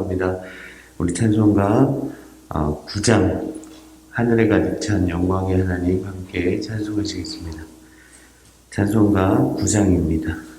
합니다. 우리 찬송가 아, 9장 하늘에 가득 찬 영광의 하나님 함께 찬송하시겠습니다. 찬송가 9장입니다.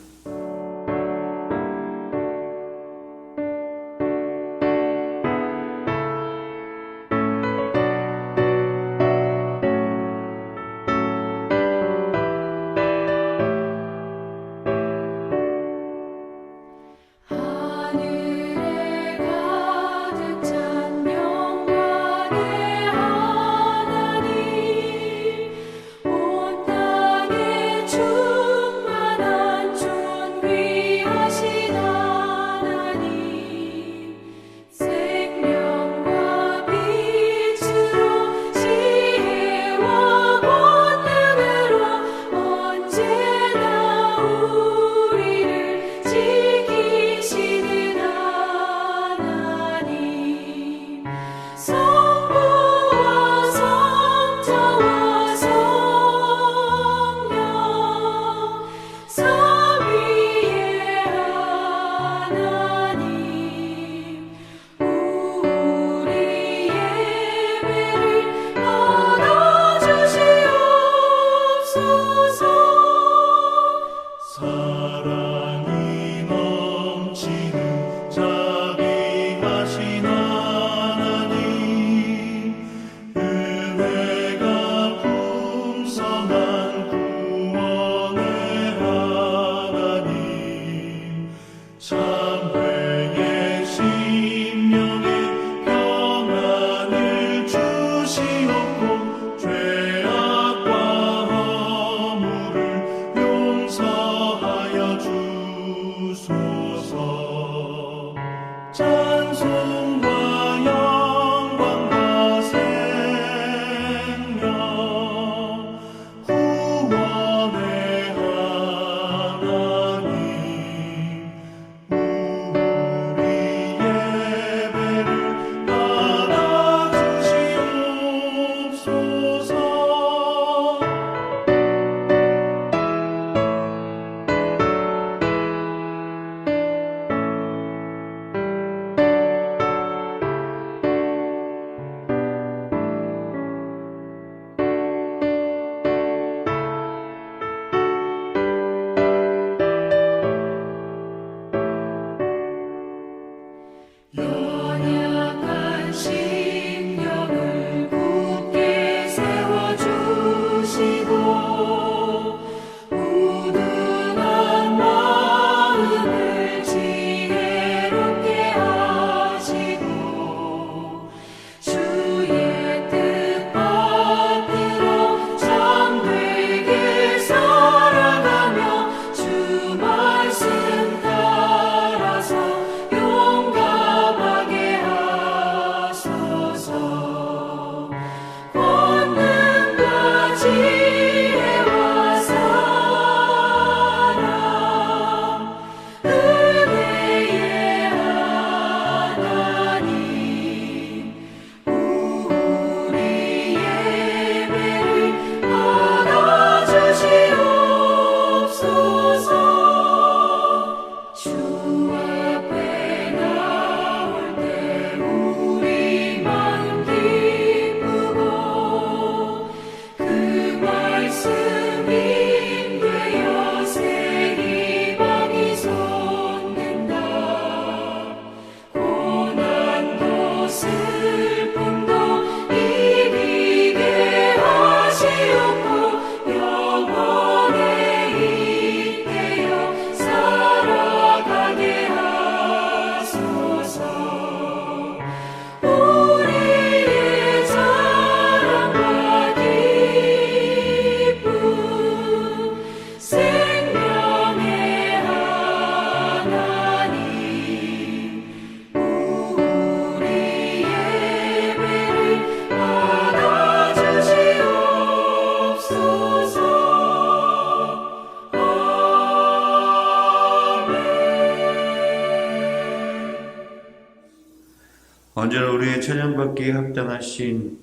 받기에 합당하신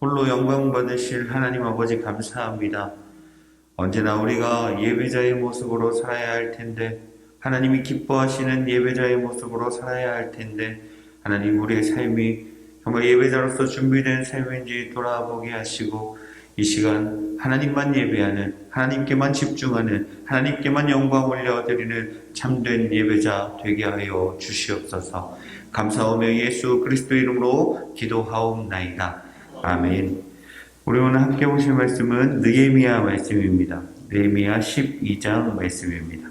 홀로 영광 받으실 하나님 아버지 감사합니다. 언제나 우리가 예배자의 모습으로 살아야 할 텐데 하나님이 기뻐하시는 예배자의 모습으로 살아야 할 텐데 하나님 우리의 삶이 정말 예배자로서 준비된 삶인지 돌아보게 하시고 이 시간 하나님만 예배하는 하나님께만 집중하는 하나님께만 영광 올려드리는 참된 예배자 되게 하여 주시옵소서. 감사하며 예수 그리스도 이름으로 기도하옵나이다. 아멘. 우리 오늘 함께 보실 말씀은 느헤미야 말씀입니다. 느헤미야 12장 말씀입니다.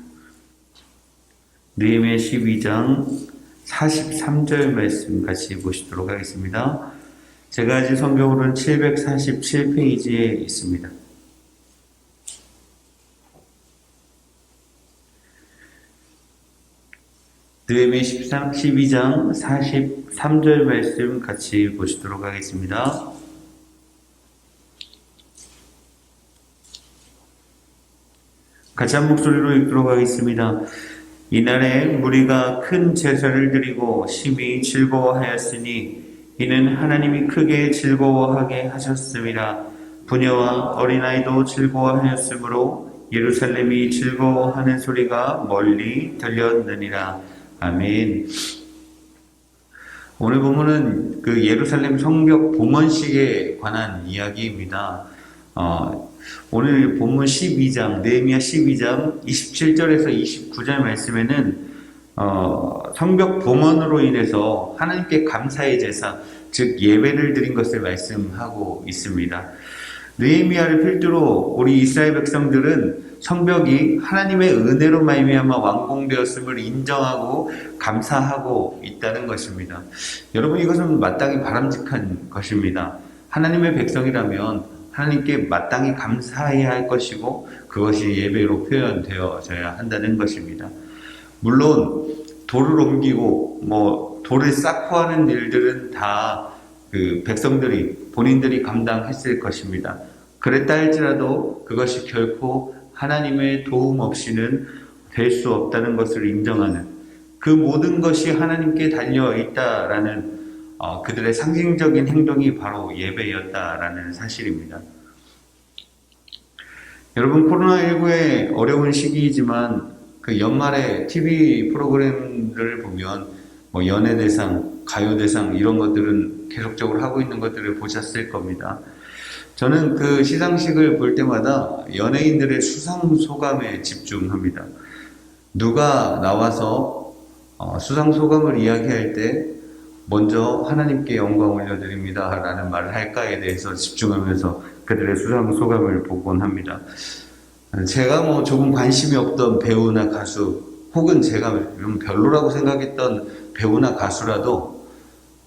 느헤미야 12장 43절 말씀 같이 보시도록 하겠습니다. 제가 가진 성경으로는 747페이지에 있습니다. 느헤미야 13, 12장 43절 말씀 같이 보시도록 하겠습니다. 같이 한 목소리로 읽도록 하겠습니다. 이날에 무리가 큰 제사를 드리고 심히 즐거워하였으니 이는 하나님이 크게 즐거워하게 하셨습니다. 부녀와 어린아이도 즐거워하였으므로 예루살렘이 즐거워하는 소리가 멀리 들렸느니라. 아멘. 오늘 본문은 그 예루살렘 성벽 봉헌식에 관한 이야기입니다. 어, 오늘 본문 12장, 느헤미야 12장 27절에서 29절 말씀에는 어, 성벽 봉헌으로 인해서 하나님께 감사의 제사, 즉 예배를 드린 것을 말씀하고 있습니다. 느헤미야를 필두로 우리 이스라엘 백성들은 성벽이 하나님의 은혜로 말미암아 완공되었음을 인정하고 감사하고 있다는 것입니다. 여러분 이것은 마땅히 바람직한 것입니다. 하나님의 백성이라면 하나님께 마땅히 감사해야 할 것이고 그것이 예배로 표현되어져야 한다는 것입니다. 물론 돌을 옮기고 뭐 돌을 쌓고 하는 일들은 다 그 백성들이 본인들이 감당했을 것입니다. 그랬다 할지라도 그것이 결코 하나님의 도움 없이는 될 수 없다는 것을 인정하는 그 모든 것이 하나님께 달려 있다라는 어, 그들의 상징적인 행동이 바로 예배였다라는 사실입니다. 여러분 코로나19의 어려운 시기이지만 그 연말에 TV 프로그램들을 보면 뭐 연예대상, 가요대상 이런 것들은 계속적으로 하고 있는 것들을 보셨을 겁니다. 저는 그 시상식을 볼 때마다 연예인들의 수상 소감에 집중합니다. 누가 나와서 어, 수상 소감을 이야기할 때 먼저 하나님께 영광 올려드립니다. 라는 말을 할까에 대해서 집중하면서 그들의 수상 소감을 보곤 합니다. 제가 뭐 조금 관심이 없던 배우나 가수, 혹은 제가 좀 별로라고 생각했던 배우나 가수라도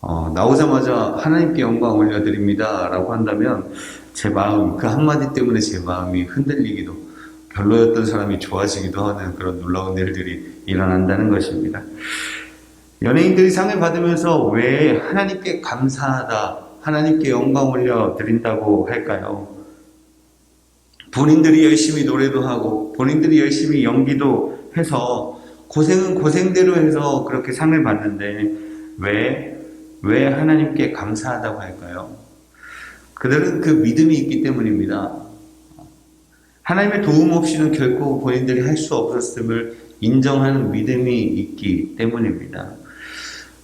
어, 나오자마자 하나님께 영광 올려드립니다. 라고 한다면 제 마음, 그 한마디 때문에 제 마음이 흔들리기도 별로였던 사람이 좋아지기도 하는 그런 놀라운 일들이 일어난다는 것입니다. 연예인들이 상을 받으면서 왜 하나님께 감사하다, 하나님께 영광 올려 드린다고 할까요? 본인들이 열심히 노래도 하고, 본인들이 열심히 연기도 해서, 고생은 고생대로 해서 그렇게 상을 받는데, 왜, 왜 하나님께 감사하다고 할까요? 그들은 그 믿음이 있기 때문입니다. 하나님의 도움 없이는 결코 본인들이 할 수 없었음을 인정하는 믿음이 있기 때문입니다.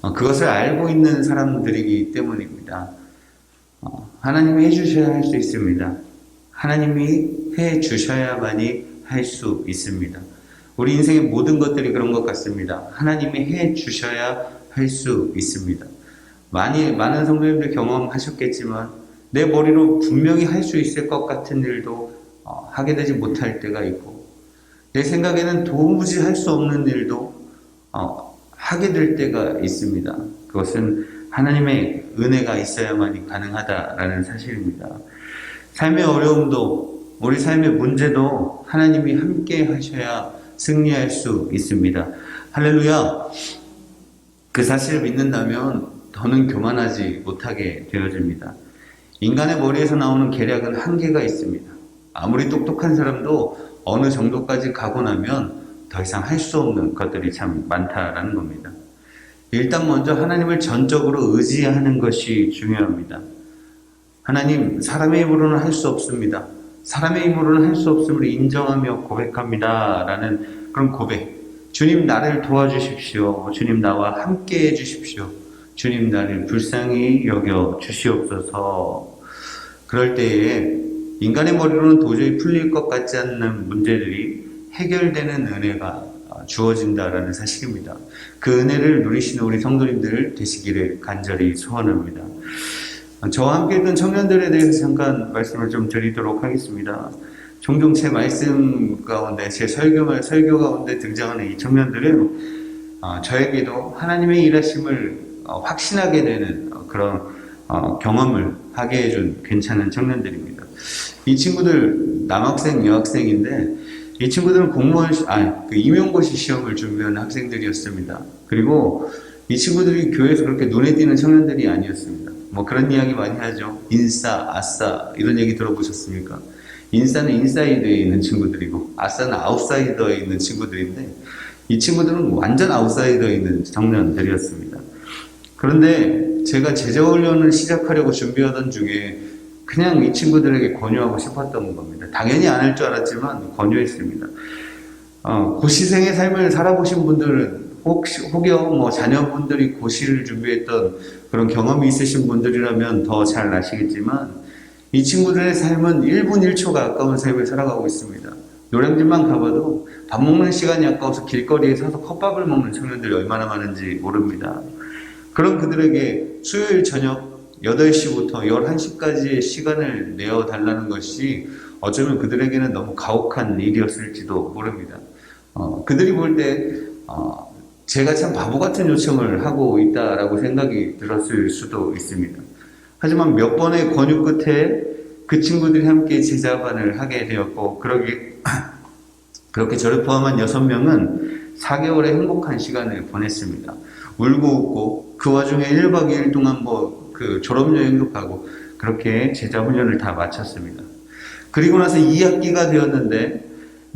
어, 그것을 알고 있는 사람들이기 때문입니다. 어, 하나님이 해주셔야 할 수 있습니다. 하나님이 해 주셔야만이 할 수 있습니다. 우리 인생의 모든 것들이 그런 것 같습니다. 하나님이 해 주셔야 할 수 있습니다. 많이, 많은 성도님들 경험하셨겠지만, 내 머리로 분명히 할 수 있을 것 같은 일도 어, 하게 되지 못할 때가 있고, 내 생각에는 도무지 할 수 없는 일도 어, 하게 될 때가 있습니다. 그것은 하나님의 은혜가 있어야만이 가능하다라는 사실입니다. 삶의 어려움도 우리 삶의 문제도 하나님이 함께 하셔야 승리할 수 있습니다. 할렐루야. 그 사실을 믿는다면 더는 교만하지 못하게 되어집니다. 인간의 머리에서 나오는 계략은 한계가 있습니다. 아무리 똑똑한 사람도 어느 정도까지 가고 나면 더 이상 할 수 없는 것들이 참 많다라는 겁니다. 일단 먼저 하나님을 전적으로 의지하는 것이 중요합니다. 하나님, 사람의 힘으로는 할 수 없습니다. 사람의 힘으로는 할 수 없음을 인정하며 고백합니다. 라는 그런 고백. 주님 나를 도와주십시오. 주님 나와 함께 해주십시오. 주님 나를 불쌍히 여겨 주시옵소서. 그럴 때에 인간의 머리로는 도저히 풀릴 것 같지 않는 문제들이 해결되는 은혜가 주어진다라는 사실입니다. 그 은혜를 누리시는 우리 성도님들 되시기를 간절히 소원합니다. 저와 함께 있던 청년들에 대해서 잠깐 말씀을 좀 드리도록 하겠습니다. 종종 제 말씀 가운데, 제 설교, 설교 가운데 등장하는 이 청년들은 어, 저에게도 하나님의 일하심을 어, 확신하게 되는 어, 그런 어, 경험을 하게 해준 괜찮은 청년들입니다. 이 친구들 남학생, 여학생인데 이 친구들은 공무원, 시- 아, 그 임용고시 시험을 준비하는 학생들이었습니다. 그리고 이 친구들이 교회에서 그렇게 눈에 띄는 청년들이 아니었습니다. 뭐 그런 이야기 많이 하죠. 인싸, 아싸 이런 얘기 들어보셨습니까? 인싸는 인사이드에 있는 친구들이고 아싸는 아웃사이더에 있는 친구들인데 이 친구들은 완전 아웃사이더에 있는 청년들이었습니다. 그런데 제가 제자훈련을 시작하려고 준비하던 중에 그냥 이 친구들에게 권유하고 싶었던 겁니다. 당연히 안 할 줄 알았지만 권유했습니다. 어, 고시생의 삶을 살아보신 분들은 혹시, 혹여 뭐 자녀분들이 고시를 준비했던 그런 경험이 있으신 분들이라면 더 잘 아시겠지만 이 친구들의 삶은 1분 1초 가까운 삶을 살아가고 있습니다. 노량진만 가봐도 밥 먹는 시간이 아까워서 길거리에 서서 컵밥을 먹는 청년들이 얼마나 많은지 모릅니다. 그런 그들에게 수요일 저녁 8시부터 11시까지의 시간을 내어 달라는 것이 어쩌면 그들에게는 너무 가혹한 일이었을지도 모릅니다. 어, 그들이 볼 때, 어, 제가 참 바보 같은 요청을 하고 있다라고 생각이 들었을 수도 있습니다. 하지만 몇 번의 권유 끝에 그 친구들이 함께 제자반을 하게 되었고, 그러기, 그렇게 저를 포함한 여섯 명은 4개월의 행복한 시간을 보냈습니다. 울고 웃고, 그 와중에 1박 2일 동안 뭐, 그 졸업여행도 가고, 그렇게 제자 훈련을 다 마쳤습니다. 그리고 나서 2학기가 되었는데,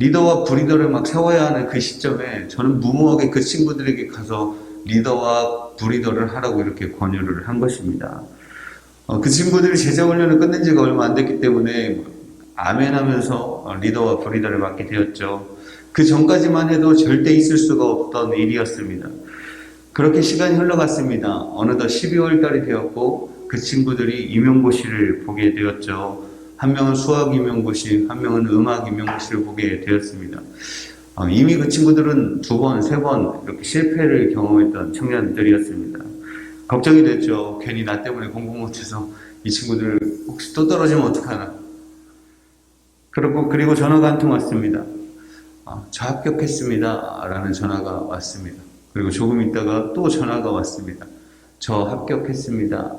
리더와 브리더를 막 세워야 하는 그 시점에 저는 무모하게 그 친구들에게 가서 리더와 브리더를 하라고 이렇게 권유를 한 것입니다. 어, 그 친구들이 제자 훈련을 끝낸 지가 얼마 안 됐기 때문에 아멘 하면서 어, 리더와 브리더를 맡게 되었죠. 그 전까지만 해도 절대 있을 수가 없던 일이었습니다. 그렇게 시간이 흘러갔습니다. 어느덧 12월 달이 되었고 그 친구들이 임용고시를 보게 되었죠. 한 명은 수학 임용고시, 한 명은 음악 임용고시를 보게 되었습니다. 어, 이미 그 친구들은 두 번, 세 번 이렇게 실패를 경험했던 청년들이었습니다. 걱정이 됐죠. 괜히 나 때문에 공부 못해서 이 친구들 혹시 또 떨어지면 어떡하나. 그리고, 그리고 전화가 한 통 왔습니다. 아, 저 합격했습니다. 라는 전화가 왔습니다. 그리고 조금 있다가 또 전화가 왔습니다. 저 합격했습니다.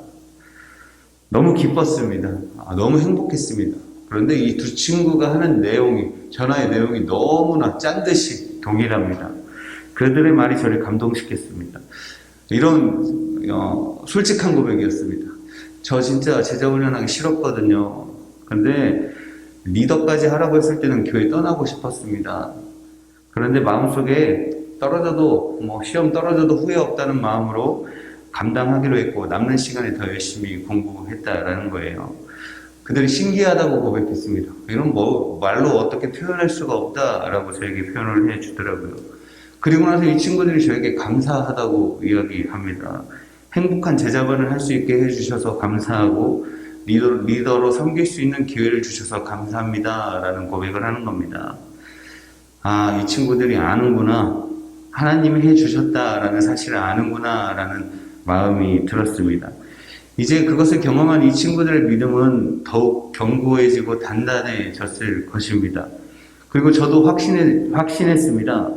너무 기뻤습니다. 아, 너무 행복했습니다. 그런데 이 두 친구가 하는 내용이, 전화의 내용이 너무나 짠 듯이 동일합니다. 그들의 말이 저를 감동시켰습니다. 이런, 어, 솔직한 고백이었습니다. 저 진짜 제자 훈련하기 싫었거든요. 근데 리더까지 하라고 했을 때는 교회 떠나고 싶었습니다. 그런데 마음속에 떨어져도, 뭐, 시험 떨어져도 후회 없다는 마음으로 감당하기로 했고, 남는 시간에 더 열심히 공부했다라는 거예요. 그들이 신기하다고 고백했습니다. 이런 뭐, 말로 어떻게 표현할 수가 없다라고 저에게 표현을 해 주더라고요. 그리고 나서 이 친구들이 저에게 감사하다고 이야기합니다. 행복한 제자반을 할 수 있게 해주셔서 감사하고, 리더, 리더로 섬길 수 있는 기회를 주셔서 감사합니다. 라는 고백을 하는 겁니다. 아, 이 친구들이 아는구나. 하나님이 해주셨다라는 사실을 아는구나. 라는 마음이 들었습니다. 이제 그것을 경험한 이 친구들의 믿음은 더욱 견고해지고 단단해졌을 것입니다. 그리고 저도 확신해, 확신했습니다.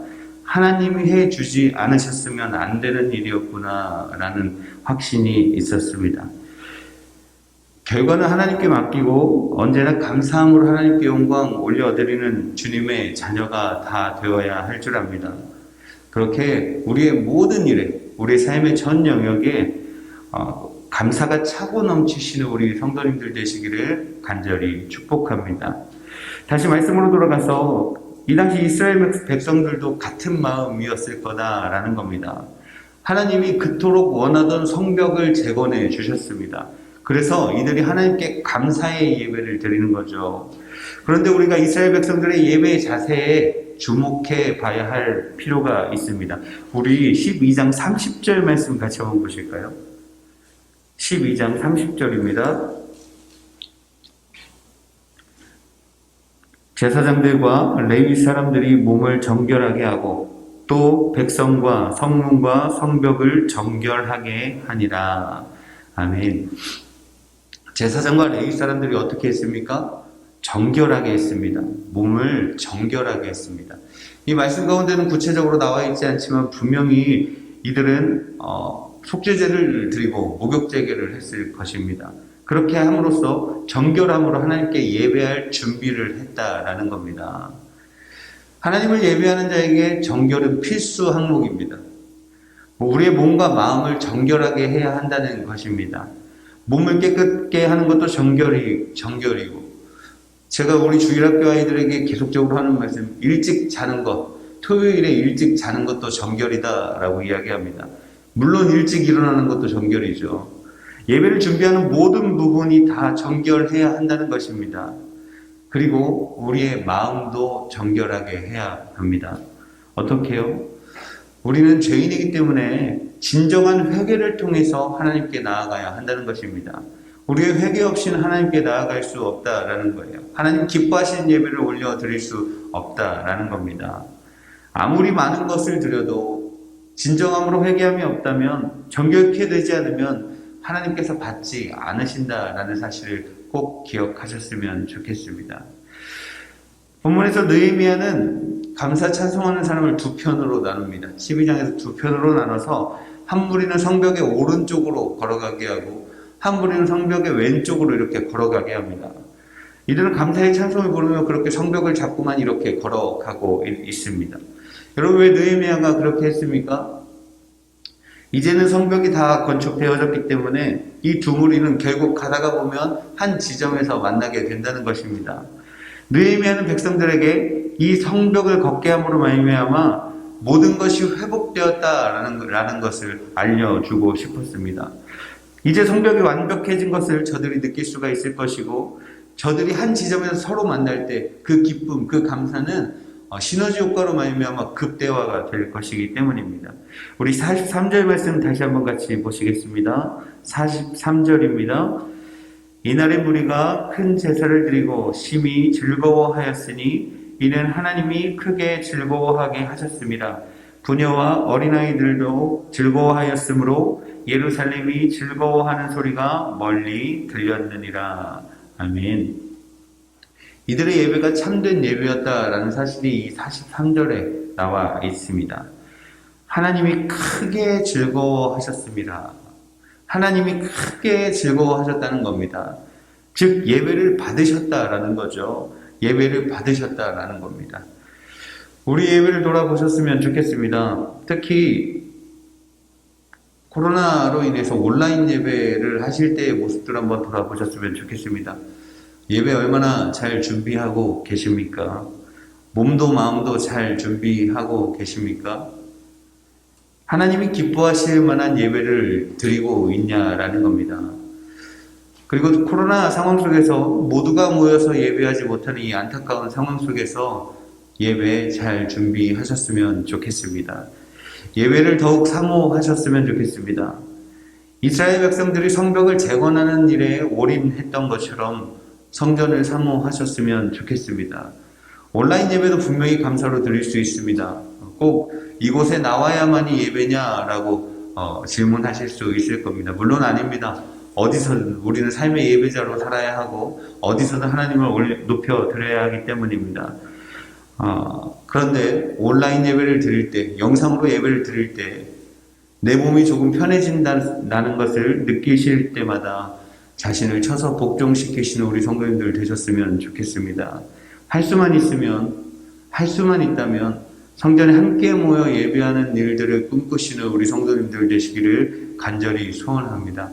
하나님이 해 주지 않으셨으면 안 되는 일이었구나. 라는 확신이 있었습니다. 결과는 하나님께 맡기고 언제나 감사함으로 하나님께 영광 올려드리는 주님의 자녀가 다 되어야 할 줄 압니다. 그렇게 우리의 모든 일에, 우리의 삶의 전 영역에 어, 감사가 차고 넘치시는 우리 성도님들 되시기를 간절히 축복합니다. 다시 말씀으로 돌아가서 이 당시 이스라엘 백성들도 같은 마음이었을 거다라는 겁니다. 하나님이 그토록 원하던 성벽을 재건해 주셨습니다. 그래서 이들이 하나님께 감사의 예배를 드리는 거죠. 그런데 우리가 이스라엘 백성들의 예배의 자세에 주목해 봐야 할 필요가 있습니다. 우리 12장 30절 말씀 같이 한번 보실까요? 12장 30절입니다. 제사장들과 레위 사람들이 몸을 정결하게 하고 또 백성과 성문과 성벽을 정결하게 하니라. 아멘. 제사장과 레위 사람들이 어떻게 했습니까? 정결하게 했습니다. 몸을 정결하게 했습니다. 이 말씀 가운데는 구체적으로 나와 있지 않지만 분명히 이들은 어, 속죄제를 드리고 목욕제계를 했을 것입니다. 그렇게 함으로써 정결함으로 하나님께 예배할 준비를 했다라는 겁니다. 하나님을 예배하는 자에게 정결은 필수 항목입니다. 뭐 우리의 몸과 마음을 정결하게 해야 한다는 것입니다. 몸을 깨끗게 하는 것도 정결이, 정결이고, 제가 우리 주일학교 아이들에게 계속적으로 하는 말씀, 일찍 자는 것, 토요일에 일찍 자는 것도 정결이다라고 이야기합니다. 물론 일찍 일어나는 것도 정결이죠. 예배를 준비하는 모든 부분이 다 정결해야 한다는 것입니다. 그리고 우리의 마음도 정결하게 해야 합니다. 어떻게요? 우리는 죄인이기 때문에 진정한 회개를 통해서 하나님께 나아가야 한다는 것입니다. 우리의 회개 없이는 하나님께 나아갈 수 없다라는 거예요. 하나님 기뻐하시는 예배를 올려 드릴 수 없다라는 겁니다. 아무리 많은 것을 드려도 진정함으로 회개함이 없다면 정결케 되지 않으면 하나님께서 받지 않으신다라는 사실을 꼭 기억하셨으면 좋겠습니다. 본문에서 느헤미야는 감사 찬송하는 사람을 두 편으로 나눕니다. 12장에서 두 편으로 나눠서 한 무리는 성벽의 오른쪽으로 걸어가게 하고 한 무리는 성벽의 왼쪽으로 이렇게 걸어가게 합니다. 이들은 감사의 찬송을 부르며 그렇게 성벽을 잡고만 이렇게 걸어가고 있- 있습니다. 여러분 왜 느헤미야가 그렇게 했습니까? 이제는 성벽이 다 건축되어졌기 때문에 이 두 무리는 결국 가다가 보면 한 지점에서 만나게 된다는 것입니다. 느헤미야는 백성들에게 이 성벽을 걷게 함으로 말미암아 모든 것이 회복되었다라는 라는 것을 알려주고 싶었습니다. 이제 성벽이 완벽해진 것을 저들이 느낄 수가 있을 것이고 저들이 한 지점에서 서로 만날 때 그 기쁨, 그 감사는 어, 시너지 효과로 말미암아 극대화가 될 것이기 때문입니다. 우리 43절 말씀 다시 한번 같이 보시겠습니다. 43절입니다. 이날의 무리가 큰 제사를 드리고 심히 즐거워하였으니 이는 하나님이 크게 즐거워하게 하셨습니다. 부녀와 어린아이들도 즐거워하였으므로 예루살렘이 즐거워하는 소리가 멀리 들렸느니라. 아멘. 이들의 예배가 참된 예배였다라는 사실이 이 43절에 나와 있습니다. 하나님이 크게 즐거워하셨습니다. 하나님이 크게 즐거워하셨다는 겁니다. 즉, 예배를 받으셨다라는 거죠. 예배를 받으셨다라는 겁니다. 우리 예배를 돌아보셨으면 좋겠습니다. 특히, 코로나로 인해서 온라인 예배를 하실 때의 모습들 한번 돌아보셨으면 좋겠습니다. 예배 얼마나 잘 준비하고 계십니까? 몸도 마음도 잘 준비하고 계십니까? 하나님이 기뻐하실 만한 예배를 드리고 있냐라는 겁니다. 그리고 코로나 상황 속에서 모두가 모여서 예배하지 못하는 이 안타까운 상황 속에서 예배 잘 준비하셨으면 좋겠습니다. 예배를 더욱 사모하셨으면 좋겠습니다. 이스라엘 백성들이 성벽을 재건하는 일에 올인했던 것처럼 성전을 사모하셨으면 좋겠습니다. 온라인 예배도 분명히 감사로 드릴 수 있습니다. 꼭 이곳에 나와야만이 예배냐라고 어, 질문하실 수 있을 겁니다. 물론 아닙니다. 어디서든 우리는 삶의 예배자로 살아야 하고 어디서든 하나님을 높여 드려야 하기 때문입니다. 어, 그런데 온라인 예배를 드릴 때, 영상으로 예배를 드릴 때, 내 몸이 조금 편해진다는 것을 느끼실 때마다 자신을 쳐서 복종시키시는 우리 성도님들 되셨으면 좋겠습니다. 할 수만 있으면, 할 수만 있다면, 성전에 함께 모여 예배하는 일들을 꿈꾸시는 우리 성도님들 되시기를 간절히 소원합니다.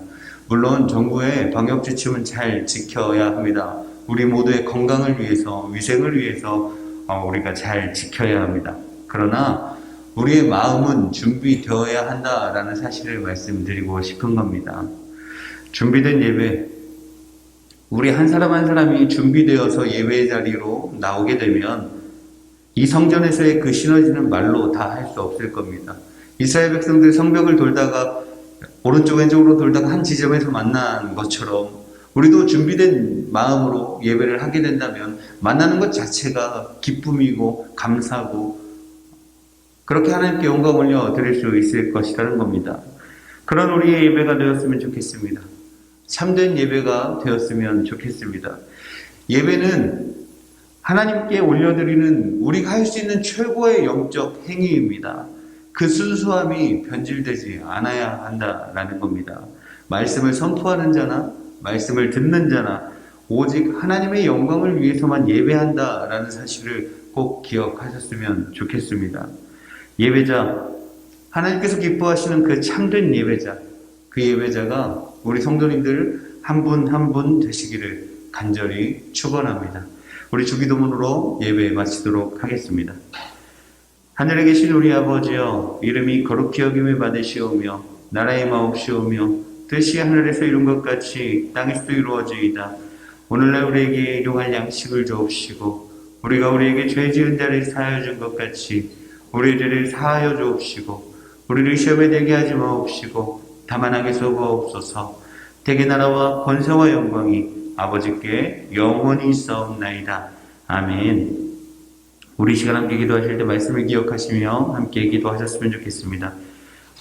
물론 정부의 방역 지침은 잘 지켜야 합니다. 우리 모두의 건강을 위해서, 위생을 위해서 어, 우리가 잘 지켜야 합니다. 그러나 우리의 마음은 준비되어야 한다라는 사실을 말씀드리고 싶은 겁니다. 준비된 예배, 우리 한 사람 한 사람이 준비되어서 예배 자리로 나오게 되면 이 성전에서의 그 시너지는 말로 다 할 수 없을 겁니다. 이스라엘 백성들 성벽을 돌다가 오른쪽 왼쪽으로 돌다가 한 지점에서 만난 것처럼 우리도 준비된 마음으로 예배를 하게 된다면 만나는 것 자체가 기쁨이고 감사고 그렇게 하나님께 영광 올려 드릴 수 있을 것이라는 겁니다. 그런 우리의 예배가 되었으면 좋겠습니다. 참된 예배가 되었으면 좋겠습니다. 예배는 하나님께 올려드리는 우리가 할 수 있는 최고의 영적 행위입니다. 그 순수함이 변질되지 않아야 한다라는 겁니다. 말씀을 선포하는 자나 말씀을 듣는 자나 오직 하나님의 영광을 위해서만 예배한다라는 사실을 꼭 기억하셨으면 좋겠습니다. 예배자, 하나님께서 기뻐하시는 그 참된 예배자, 그 예배자가 우리 성도님들 한 분 한 분 되시기를 간절히 축원합니다. 우리 주기도문으로 예배 마치도록 하겠습니다. 하늘에 계신 우리 아버지여 이름이 거룩히 여김을 받으시오며 나라의 마옵시오며 뜻이 하늘에서 이룬 것 같이 땅에서도 이루어지이다. 오늘날 우리에게 일용할 양식을 주옵시고 우리가 우리에게 죄 지은 자를 사하여 준 것 같이 우리 죄를 사하여 주옵시고 우리를 시험에 들게 하지 마옵시고 다만 악에서 구하옵소서 대개 나라와 권세와 영광이 아버지께 영원히 있사옵나이다. 아멘 우리 시간 함께 기도하실 때 말씀을 기억하시며 함께 기도하셨으면 좋겠습니다.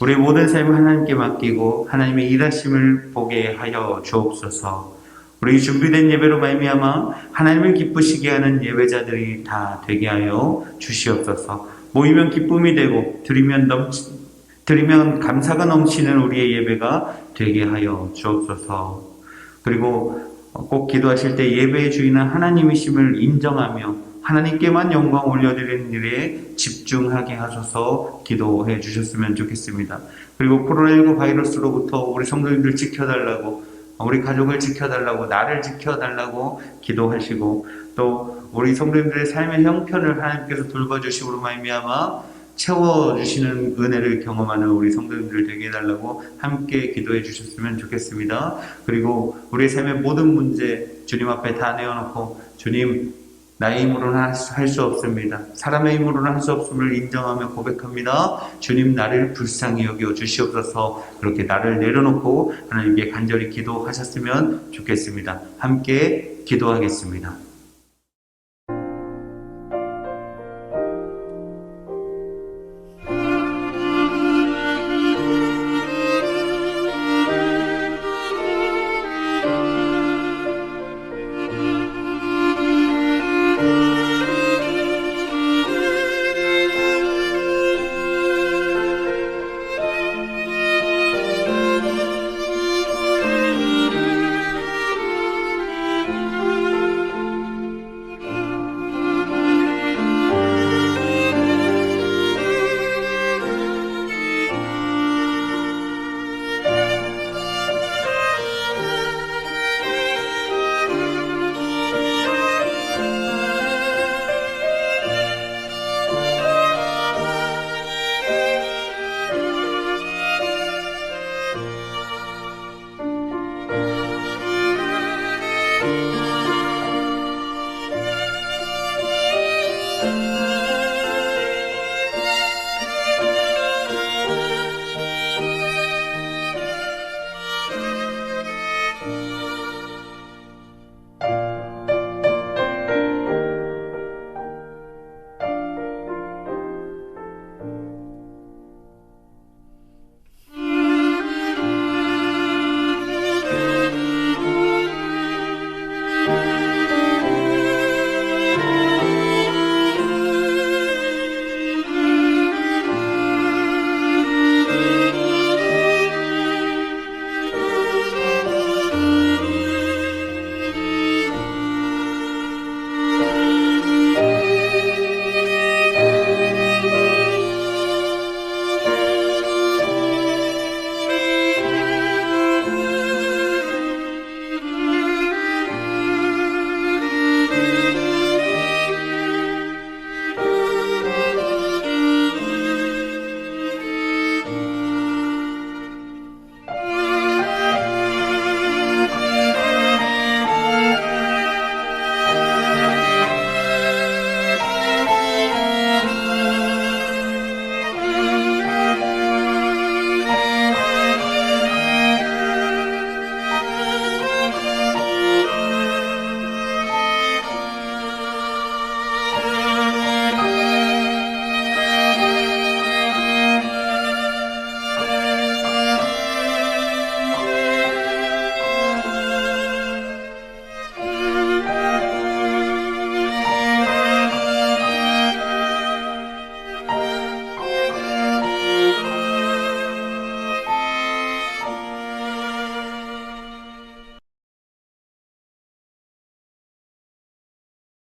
우리 모든 삶을 하나님께 맡기고 하나님의 일하심을 보게 하여 주옵소서. 우리 준비된 예배로 말미암아 하나님을 기쁘시게 하는 예배자들이 다 되게 하여 주시옵소서. 모이면 기쁨이 되고 드리면 넘치 드리면 감사가 넘치는 우리의 예배가 되게 하여 주옵소서. 그리고 꼭 기도하실 때 예배의 주인은 하나님이심을 인정하며 하나님께만 영광 올려드리는 일에 집중하게 하셔서 기도해 주셨으면 좋겠습니다. 그리고 코로나19 바이러스로부터 우리 성도님들 지켜달라고, 우리 가족을 지켜달라고, 나를 지켜달라고 기도하시고, 또 우리 성도님들의 삶의 형편을 하나님께서 돌봐주시고 말미암아 채워주시는 은혜를 경험하는 우리 성도님들 되게 해달라고 함께 기도해 주셨으면 좋겠습니다. 그리고 우리의 삶의 모든 문제 주님 앞에 다 내어놓고 주님 나의 힘으로는 할 수 없습니다. 사람의 힘으로는 할 수 없음을 인정하며 고백합니다. 주님 나를 불쌍히 여겨 주시옵소서 그렇게 나를 내려놓고 하나님께 간절히 기도하셨으면 좋겠습니다. 함께 기도하겠습니다.